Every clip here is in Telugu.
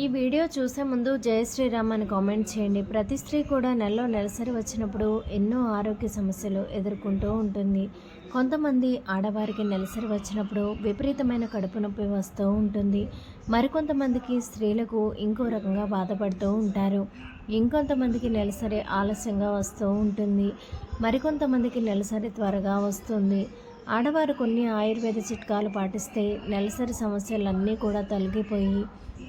ఈ వీడియో చూసే ముందు జయ శ్రీరామ్ అని కామెంట్ చేయండి. ప్రతి స్త్రీ కూడా నెలలో నెలసరి వచ్చినప్పుడు ఎన్నో ఆరోగ్య సమస్యలు ఎదుర్కొంటూ ఉంటుంది. కొంతమంది ఆడవారికి నెలసరి వచ్చినప్పుడు విపరీతమైన కడుపు నొప్పి వస్తూ ఉంటుంది. మరికొంతమందికి స్త్రీలకు ఇంకో రకంగా బాధపడుతూ ఉంటారు. ఇంకొంతమందికి నెలసరి ఆలస్యంగా వస్తూ ఉంటుంది. మరికొంతమందికి నెలసరి త్వరగా వస్తుంది. ఆడవారు కొన్ని ఆయుర్వేద చిట్కాలు పాటిస్తే నెలసరి సమస్యలన్నీ కూడా తొలగిపోయి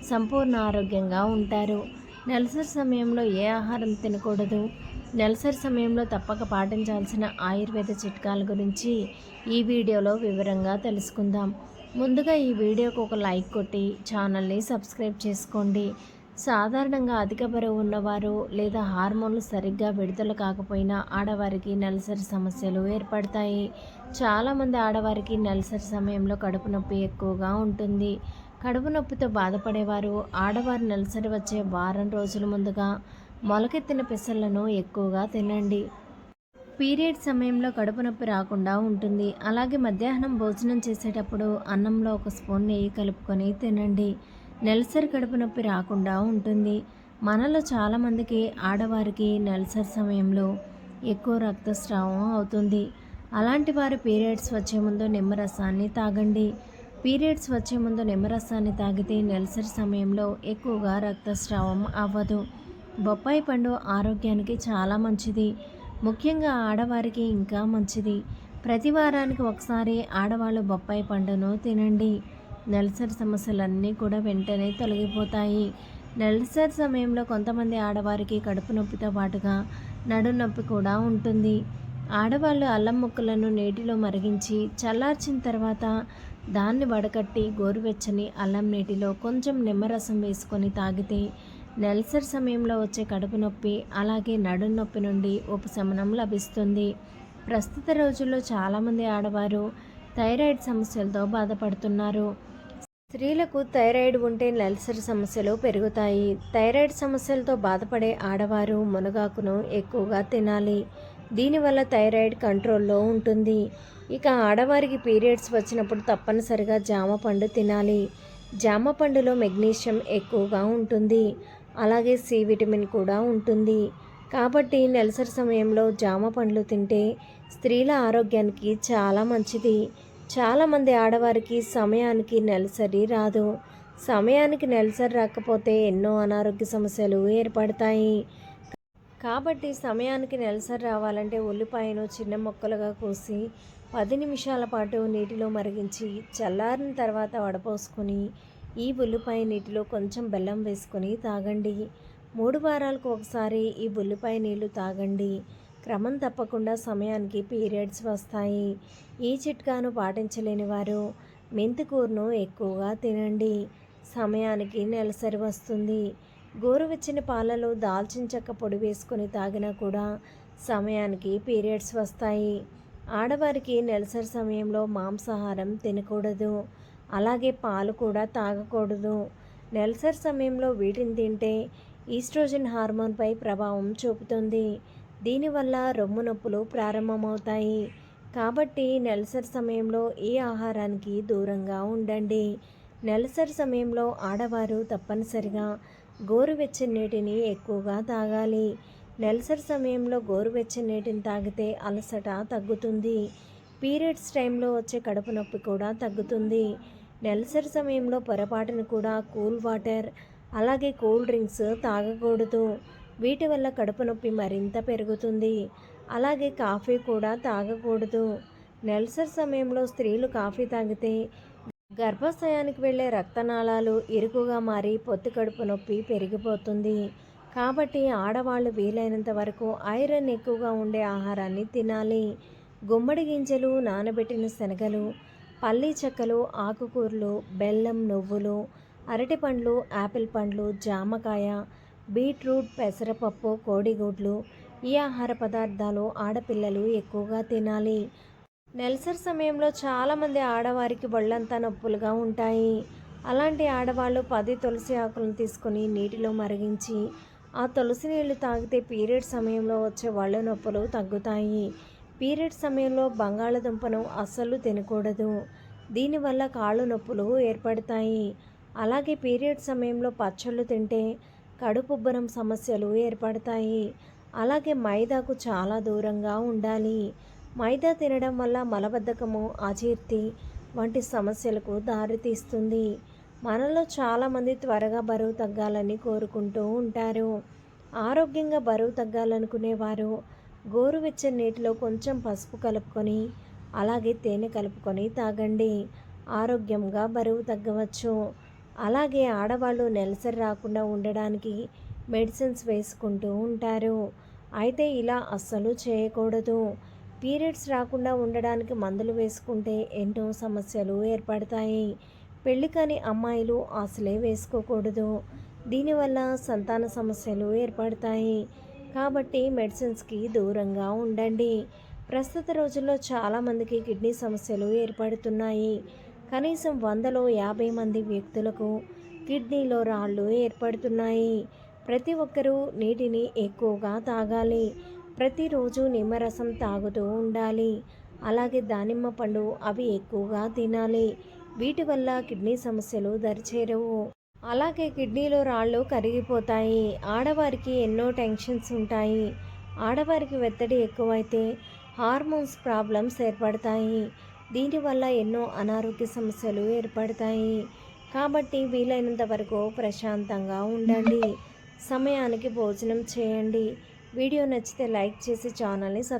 సంపూర్ణ ఆరోగ్యంగా ఉంటారు. నెలసరి సమయంలో ఏ ఆహారం తినకూడదు? నెలసరి సమయంలో తప్పక పాటించాల్సిన ఆయుర్వేద చిట్కాల గురించి ఈ వీడియోలో వివరంగా తెలుసుకుందాం. ముందుగా ఈ వీడియోకు ఒక లైక్ కొట్టి ఛానల్ని సబ్స్క్రైబ్ చేసుకోండి. సాధారణంగా అధిక బరువు ఉన్నవారు లేదా హార్మోన్లు సరిగ్గా విడుదల కాకపోయినా ఆడవారికి నెలసరి సమస్యలు ఏర్పడతాయి. చాలామంది ఆడవారికి నెలసరి సమయంలో కడుపు నొప్పి ఎక్కువగా ఉంటుంది. కడుపు నొప్పితో బాధపడేవారు. ఆడవారు నెలసరి వచ్చే వారం రోజుల ముందుగా మొలకెత్తిన పెసలను ఎక్కువగా తినండి. పీరియడ్ సమయంలో కడుపు నొప్పి రాకుండా ఉంటుంది. అలాగే మధ్యాహ్నం భోజనం చేసేటప్పుడు అన్నంలో ఒక స్పూన్ నెయ్యి కలుపుకొని తినండి. నెలసరి కడుపు నొప్పి రాకుండా ఉంటుంది. మనలో చాలామందికి ఆడవారికి నెలసరి సమయంలో ఎక్కువ రక్తస్రావం అవుతుంది. అలాంటి వారు పీరియడ్స్ వచ్చే ముందు నిమ్మరసాన్ని తాగండి. పీరియడ్స్ వచ్చే ముందు నిమ్మరసాన్ని తాగితే నెలసరి సమయంలో ఎక్కువగా రక్తస్రావం అవ్వదు. బొప్పాయి పండు ఆరోగ్యానికి చాలా మంచిది. ముఖ్యంగా ఆడవారికి ఇంకా మంచిది. ప్రతి వారానికి ఒకసారి ఆడవాళ్ళు బొప్పాయి పండును తినండి. నెలసరి సమస్యలన్నీ కూడా వెంటనే తొలగిపోతాయి. నెలసరి సమయంలో కొంతమంది ఆడవారికి కడుపు నొప్పితో పాటుగా నడుం నొప్పి కూడా ఉంటుంది. ఆడవాళ్ళు అల్లం ముక్కలను నీటిలో మరిగించి చల్లార్చిన తర్వాత దాన్ని వడకట్టి గోరువెచ్చని అల్లం నీటిలో కొంచెం నిమ్మరసం వేసుకొని తాగితే నెలసరి సమయంలో వచ్చే కడుపు నొప్పి అలాగే నడు నొప్పి నుండి ఉపశమనం లభిస్తుంది. ప్రస్తుత రోజుల్లో చాలామంది ఆడవారు థైరాయిడ్ సమస్యలతో బాధపడుతున్నారు. స్త్రీలకు థైరాయిడ్ ఉంటే నెలసరి సమస్యలు పెరుగుతాయి. థైరాయిడ్ సమస్యలతో బాధపడే ఆడవారు మునగాకును ఎక్కువగా తినాలి. దీనివల్ల థైరాయిడ్ కంట్రోల్లో ఉంటుంది. ఇక ఆడవారికి పీరియడ్స్ వచ్చినప్పుడు తప్పనిసరిగా జామ పండు తినాలి. జామ పండులో మెగ్నీషియం ఎక్కువగా ఉంటుంది. అలాగే సి విటమిన్ కూడా ఉంటుంది. కాబట్టి నెలసరి సమయంలో జామ పండ్లు తింటే స్త్రీల ఆరోగ్యానికి చాలా మంచిది. చాలామంది ఆడవారికి సమయానికి నెలసరి రాదు. సమయానికి నెలసరి రాకపోతే ఎన్నో అనారోగ్య సమస్యలు ఏర్పడతాయి. కాబట్టి సమయానికి నెలసరి రావాలంటే ఉల్లిపాయను చిన్న ముక్కలుగా కోసి పది నిమిషాల పాటు నీటిలో మరిగించి చల్లారిన తర్వాత వడపోసుకొని ఈ ఉల్లిపాయ నీటిలో కొంచెం బెల్లం వేసుకొని తాగండి. మూడు వారాలకు ఒకసారి ఈ ఉల్లిపాయ నీళ్ళు తాగండి. క్రమం తప్పకుండా సమయానికి పీరియడ్స్ వస్తాయి. ఈ చిట్కాను పాటించలేని వారు మెంతికూరను ఎక్కువగా తినండి. సమయానికి నెలసరి వస్తుంది. గోరువెచ్చని పాలలో దాల్చిన చెక్క పొడి వేసుకొని తాగినా కూడా సమయానికి పీరియడ్స్ వస్తాయి. ఆడవారికి నెలసరి సమయంలో మాంసాహారం తినకూడదు. అలాగే పాలు కూడా తాగకూడదు. నెలసరి సమయంలో వీటిని తింటే ఈస్ట్రోజన్ హార్మోన్పై ప్రభావం చూపుతుంది. దీనివల్ల రొమ్ము నొప్పులు ప్రారంభమవుతాయి. కాబట్టి నెలసరి సమయంలో ఈ ఆహారానికి దూరంగా ఉండండి. నెలసరి సమయంలో ఆడవారు తప్పనిసరిగా గోరువెచ్చని నీటిని ఎక్కువగా తాగాలి. నెలసరి సమయంలో గోరువెచ్చని నీటిని తాగితే అలసట తగ్గుతుంది. పీరియడ్స్ టైంలో వచ్చే కడుపు నొప్పి కూడా తగ్గుతుంది. నెలసరి సమయంలో పొరపాటును కూడా కూల్ వాటర్ అలాగే కూల్ డ్రింక్స్ తాగకూడదు. వీటి వల్ల కడుపు నొప్పి మరింత పెరుగుతుంది. అలాగే కాఫీ కూడా తాగకూడదు. నెలసరి సమయంలో స్త్రీలు కాఫీ తాగితే గర్భాశయానికి వెళ్ళే రక్తనాళాలు ఇరుకుగా మారి పొత్తి కడుపు నొప్పి పెరిగిపోతుంది. కాబట్టి ఆడవాళ్ళు వీలైనంత వరకు ఐరన్ ఎక్కువగా ఉండే ఆహారాన్ని తినాలి. గుమ్మడి గింజలు నానబెట్టిన శనగలు పల్లీ చెక్కలు ఆకుకూరలు బెల్లం నువ్వులు అరటి పండ్లు యాపిల్ పండ్లు జామకాయ బీట్రూట్ పెసరపప్పు కోడిగుడ్లు ఈ ఆహార పదార్థాలు ఆడపిల్లలు ఎక్కువగా తినాలి. నెలసరి సమయంలో చాలామంది ఆడవారికి బొళ్ళంతా నొప్పులుగా ఉంటాయి. అలాంటి ఆడవాళ్ళు పది తులసి ఆకులను తీసుకొని నీటిలో మరిగించి ఆ తులసి నీళ్ళు తాగితే పీరియడ్ సమయంలో వచ్చే ఒళ్ళ నొప్పులు తగ్గుతాయి. పీరియడ్ సమయంలో బంగాళదుంపను అస్సలు తినకూడదు. దీనివల్ల కాళ్ళు నొప్పులు ఏర్పడతాయి. అలాగే పీరియడ్ సమయంలో పచ్చళ్ళు తింటే కడుపుబ్బరం సమస్యలు ఏర్పడతాయి. అలాగే మైదాకు చాలా దూరంగా ఉండాలి. మైదా తినడం వల్ల మలబద్ధకము అజీర్తి వంటి సమస్యలకు దారితీస్తుంది. మనలో చాలామంది త్వరగా బరువు తగ్గాలని కోరుకుంటూ ఉంటారు. ఆరోగ్యంగా బరువు తగ్గాలనుకునేవారు గోరువెచ్చని నీటిలో కొంచెం పసుపు కలుపుకొని అలాగే తేనె కలుపుకొని తాగండి. ఆరోగ్యంగా బరువు తగ్గవచ్చు. అలాగే ఆడవాళ్ళు నెలసరి రాకుండా ఉండడానికి మెడిసిన్స్ వేసుకుంటూ ఉంటారు. అయితే ఇలా అస్సలు చేయకూడదు. పీరియడ్స్ రాకుండా ఉండడానికి మందులు వేసుకుంటే ఎన్నో సమస్యలు ఏర్పడతాయి. పెళ్ళి కాని అమ్మాయిలు ఆశలే వేసుకోకూడదు. దీనివల్ల సంతాన సమస్యలు ఏర్పడతాయి. కాబట్టి మెడిసిన్స్కి దూరంగా ఉండండి. ప్రస్తుత రోజుల్లో చాలామందికి కిడ్నీ సమస్యలు ఏర్పడుతున్నాయి. కనీసం వందలో యాభై మంది వ్యక్తులకు కిడ్నీలో రాళ్ళు ఏర్పడుతున్నాయి. ప్రతి ఒక్కరూ నీటిని ఎక్కువగా తాగాలి. ప్రతిరోజు నిమ్మరసం తాగుతూ ఉండాలి. అలాగే దానిమ్మ పండు అవి ఎక్కువగా తినాలి. వీటి వల్ల కిడ్నీ సమస్యలు దరిచేరవు. అలాగే కిడ్నీలో రాళ్ళు కరిగిపోతాయి. ఆడవారికి ఎన్నో టెన్షన్స్ ఉంటాయి. ఆడవారికి ఒత్తిడి ఎక్కువైతే హార్మోన్స్ ప్రాబ్లమ్స్ ఏర్పడతాయి. దీనివల్ల ఎన్నో అనారోగ్య సమస్యలు ఏర్పడతాయి. కాబట్టి వీలైనంత వరకు ప్రశాంతంగా ఉండండి. సమయానికి భోజనం చేయండి. వీడియో నచ్చితే లైక్ చేసి ఛానల్ని సబ్